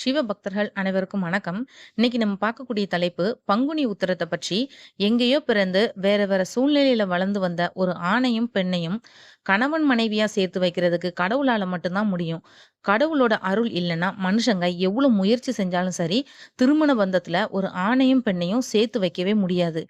சிவபக்தர்கள் அனைவருக்கும் வணக்கம். இன்னைக்கு நம்ம பார்க்கக்கூடிய தலைப்பு பங்குனி உத்தரத்தை பற்றி. எங்கேயோ பிறந்து வேற வேற சூழ்நிலையில வளர்ந்து வந்த ஒரு ஆணையும், பெண்ணையும் கணவன் மனைவியா சேர்த்து வைக்கிறதுக்கு கடவுளால மட்டும்தான் முடியும். கடவுளோட அருள் இல்லைன்னா மனுஷங்க எவ்வளவு முயற்சி செஞ்சாலும் சரி, திருமண பந்தத்துல ஒரு ஆணையும், பெண்ணையும் சேர்த்து வைக்கவே முடியாது.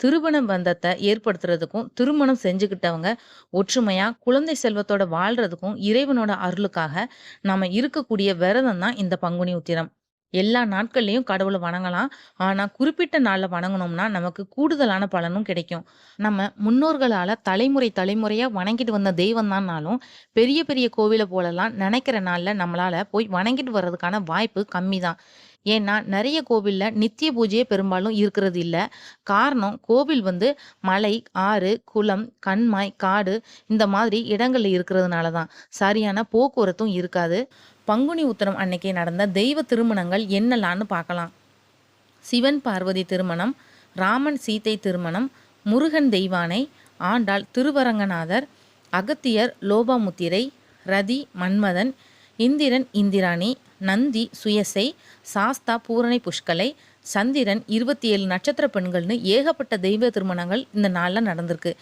திருமண பந்தத்தை ஏற்படுத்துறதுக்கும், திருமணம் செஞ்சுக்கிட்டவங்க ஒற்றுமையா, குழந்தை செல்வத்தோட வாழ்றதுக்கும் இறைவனோட அருளுக்காக நாம இருக்கக்கூடிய விரதம் தான் இந்த பங்குனி உத்திரம். எல்லா நாட்கள்லையும் கடவுளை வணங்கலாம். ஆனால் குறிப்பிட்ட நாளில் வணங்குனோம்னா, நமக்கு கூடுதலான பலனும் கிடைக்கும். நம்ம முன்னோர்களால் தலைமுறை தலைமுறையாக வணங்கிட்டு வந்த தெய்வம் தான்னாலும், பெரிய பெரிய கோவிலை போலலாம் நினைக்கிற நாளில் நம்மளால் போய் வணங்கிட்டு வர்றதுக்கான வாய்ப்பு கம்மி தான். ஏன்னா, நிறைய கோவிலில் நித்திய பூஜையே பெரும்பாலும் இருக்கிறது இல்லை காரணம் கோவில் வந்து மலை, ஆறு, குளம், கண்மாய், காடு இந்த மாதிரி இடங்களில் இருக்கிறதுனால தான். சரியான போக்குவரத்தும் இருக்காது. பங்குனி உத்திரம் அன்னைக்கு நடந்த தெய்வ திருமணங்கள் என்னலான்னு பார்க்கலாம். சிவன், பார்வதி திருமணம், ராமன், சீதை திருமணம், முருகன் தெய்வானை, ஆண்டாள் திருவரங்கநாதர், அகத்தியர் லோபாமுத்திரை, ரதி மன்மதன், இந்திரன் இந்திராணி, நந்தி சுயசை, சாஸ்தா பூரணை புஷ்கலை, சந்திரன் 27 நட்சத்திர பெண்கள்னு ஏகப்பட்ட தெய்வ திருமணங்கள் இந்த நாளில் நடந்திருக்கு.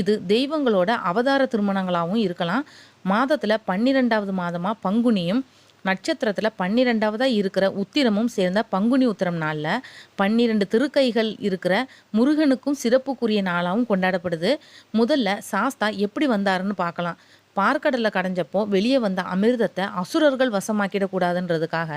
இது தெய்வங்களோட அவதார திருமணங்களாகவும் இருக்கலாம். மாதத்தில் பன்னிரெண்டாவது மாதமாக பங்குனியும், நட்சத்திரத்தில் பன்னிரெண்டாவதாக இருக்கிற உத்திரமும் சேர்ந்த பங்குனி உத்திரம் நாளில் பன்னிரெண்டு திருக்கைகள் இருக்கிற முருகனுக்கும் சிறப்புக்குரிய நாளாகவும் கொண்டாடப்படுது. முதல்ல சாஸ்தா எப்படி வந்தாருன்னு பார்க்கலாம். பார்க்கடலை கடைஞ்சப்போ வெளியே வந்த அமிர்தத்தை அசுரர்கள் வசமாக்கிடக்கூடாதுன்றதுக்காக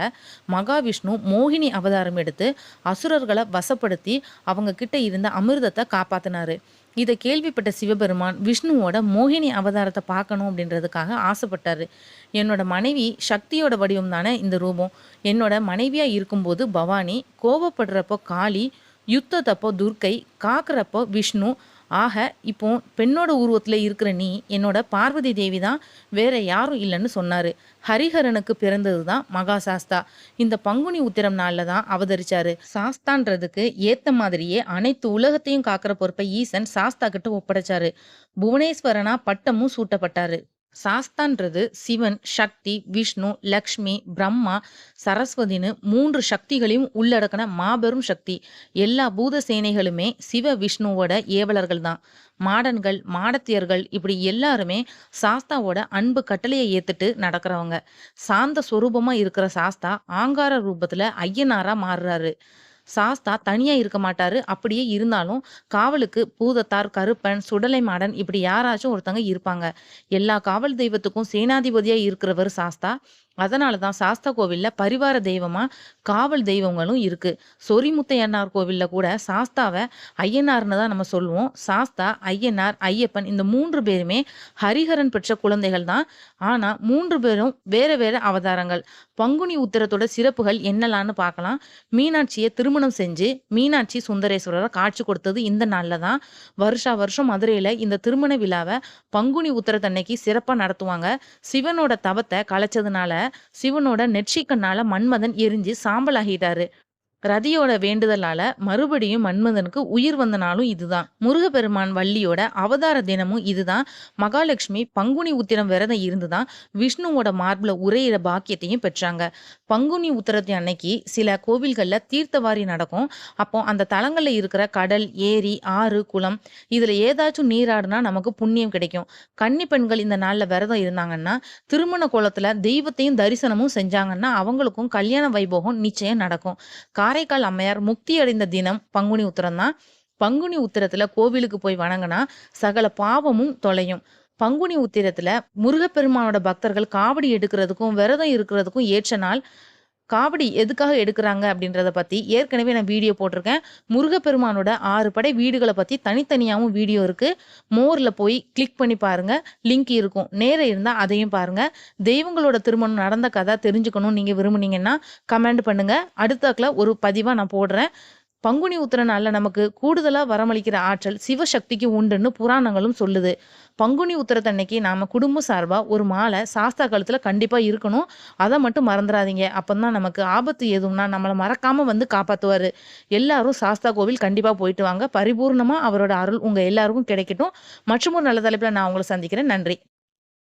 மகாவிஷ்ணு மோகினி அவதாரம் எடுத்து அசுரர்களை வசப்படுத்தி அவங்க கிட்ட இருந்த அமிர்தத்தை காப்பாத்தினாரு இதை கேள்விப்பட்ட சிவபெருமான் விஷ்ணுவோட மோகினி அவதாரத்தை பார்க்கணும் அப்படின்றதுக்காக ஆசைப்பட்டாரு. என்னோட மனைவி சக்தியோட வடிவம் தானே இந்த ரூபம். என்னோட மனைவியா இருக்கும்போது பவானி, கோபப்படுறப்போ காளி, யுத்தத்தப்போ துர்க்கை, காக்குறப்போ விஷ்ணு. ஆக, இப்போ பெண்ணோட உருவத்தில் இருக்கிற நீ என்னோட பார்வதி தேவி தான். வேற யாரும் இல்லைன்னு சொன்னார் ஹரிஹரனுக்கு பிறந்தது தான் மகா சாஸ்தா. இந்த பங்குனி உத்திரம் நாளில் தான் அவதரிச்சாரு. சாஸ்தான்றதுக்கு ஏத்த மாதிரியே அனைத்து உலகத்தையும் காக்கிற பொறுப்பை ஈசன் சாஸ்தா கிட்ட ஒப்படைச்சாரு. புவனேஸ்வரனா பட்டமும் சூட்டப்பட்டாரு. சாஸ்தான்றது சிவன், சக்தி, விஷ்ணு, லக்ஷ்மி, பிரம்மா, சரஸ்வதினு மூன்று சக்திகளையும் உள்ளடக்கின மாபெரும் சக்தி. எல்லா பூத சேனைகளுமே சிவ, விஷ்ணுவோட ஏவலர்கள் தான். மாடன்கள், மாடத்தியர்கள் இப்படி எல்லாருமே சாஸ்தாவோட அன்பு கட்டளையை ஏத்துட்டு நடக்கிறவங்க. சாந்த சொரூபமா இருக்கிற சாஸ்தா ஆங்கார ரூபத்துல ஐயனாரா மாறுறாரு. சாஸ்தா தனியா இருக்க மாட்டாரு. அப்படியே இருந்தாலும் காவலுக்கு பூதத்தார், கருப்பன், சுடலை மாடன் இப்படி யாராச்சும் ஒருத்தங்க இருப்பாங்க. எல்லா காவல் தெய்வத்துக்கும் சேனாதிபதியா இருக்கிறவர் சாஸ்தா. அதனால தான் சாஸ்தா கோவிலில் பரிவார தெய்வமாக காவல் தெய்வங்களும் இருக்குது சொரிமுத்தையன்னார் கோவில்ல கூட சாஸ்தாவை ஐயனார்னு தான் நம்ம சொல்லுவோம். சாஸ்தா, ஐயனார், ஐயப்பன் இந்த மூன்று பேருமே ஹரிஹரன் பெற்ற குழந்தைகள் தான். ஆனால் மூன்று பேரும் வேற வேற அவதாரங்கள். பங்குனி உத்திரத்தோட சிறப்புகள் என்னலான்னு பார்க்கலாம். மீனாட்சியை திருமணம் செஞ்சு, மீனாட்சி சுந்தரேஸ்வரரை காட்சி கொடுத்தது இந்த நாளில் தான். வருஷா வருஷம் மதுரையில் இந்த திருமண விழாவை பங்குனி உத்திரத்தன்னைக்கு சிறப்பாக நடத்துவாங்க. சிவனோட தவத்தை கலைச்சதுனால, சிவனோட நெற்றிக்கண்ணால மன்மதன் எரிஞ்சு சாம்பலாகிட்டாரு. ரதியோட வேண்டுதலால மறுபடியும் மன்மதனுக்கு உயிர் வந்த நாளும் இதுதான். முருகப்பெருமான், வள்ளியோட அவதார தினமும் இதுதான். மகாலட்சுமி பங்குனி உத்திரம் விரதம் இருந்து தான் விஷ்ணுவோட மார்பில் உரையிற பாக்கியத்தையும் பெற்றாங்க. பங்குனி உத்திரத்தை அன்னைக்கு சில கோவில்கள்ல தீர்த்தவாரி நடக்கும். அப்போ அந்த தலங்கள்ல இருக்கிற கடல், ஏரி, ஆறு, குளம் இதுல ஏதாச்சும் நீராடுனா நமக்கு புண்ணியம் கிடைக்கும். கன்னி பெண்கள் இந்த நாள்ல விரதம் இருந்தாங்கன்னா, திருமண கோலத்துல தெய்வத்தையும் தரிசனமும் செஞ்சாங்கன்னா, அவங்களுக்கும் கல்யாண வைபோகம் நிச்சயம் நடக்கும். காரைக்கால் அம்மையார் முக்தி அடைந்த தினம் பங்குனி உத்திரம் தான். பங்குனி உத்திரத்துல கோவிலுக்கு போய் வணங்குனா, சகல பாவமும் தொலையும். பங்குனி உத்திரத்துல முருகப்பெருமானோட பக்தர்கள் காவடி எடுக்கிறதுக்கும், விரதம் இருக்கிறதுக்கும் ஏற்ற நாள். காவடி எதுக்காக எடுக்கிறாங்க அப்படின்றத பற்றி ஏற்கனவே நான் வீடியோ போட்டிருக்கேன். முருகப்பெருமானோட ஆறு படை வீடுகளை பற்றி தனித்தனியாகவும் வீடியோ இருக்குது மோரில் போய் கிளிக் பண்ணி பாருங்கள் லிங்க் இருக்கும். நேரம் இருந்தால் அதையும் பாருங்கள் தெய்வங்களோட திருமணம் நடந்த கதை தெரிஞ்சுக்கணும்னு நீங்கள் விரும்புனீங்கன்னா, கமெண்ட் பண்ணுங்கள் அடுத்தாக்கில் ஒரு பதிவாக நான் போடுறேன். பங்குனி உத்திர நாளில் நமக்கு கூடுதலாக வரமளிக்கிற ஆற்றல் சிவசக்திக்கு உண்டுன்னு புராணங்களும் சொல்லுது. பங்குனி உத்திரத்தன்னைக்கு நாம் குடும்பம் சார்பாக ஒரு மாலை சாஸ்தா காலத்தில் கண்டிப்பாக இருக்கணும். அதை மட்டும் மறந்துடாதீங்க அப்போ தான் நமக்கு ஆபத்து எதுவும்னா நம்மளை மறக்காமல் வந்து காப்பாற்றுவார் எல்லாரும் சாஸ்தா கோவில் கண்டிப்பாக போயிட்டு வாங்க. பரிபூர்ணமாக அவரோட அருள் உங்கள் எல்லாருக்கும் கிடைக்கட்டும். மற்றும் ஒரு நல்ல தலைப்பில் நான் உங்களை சந்திக்கிறேன். நன்றி.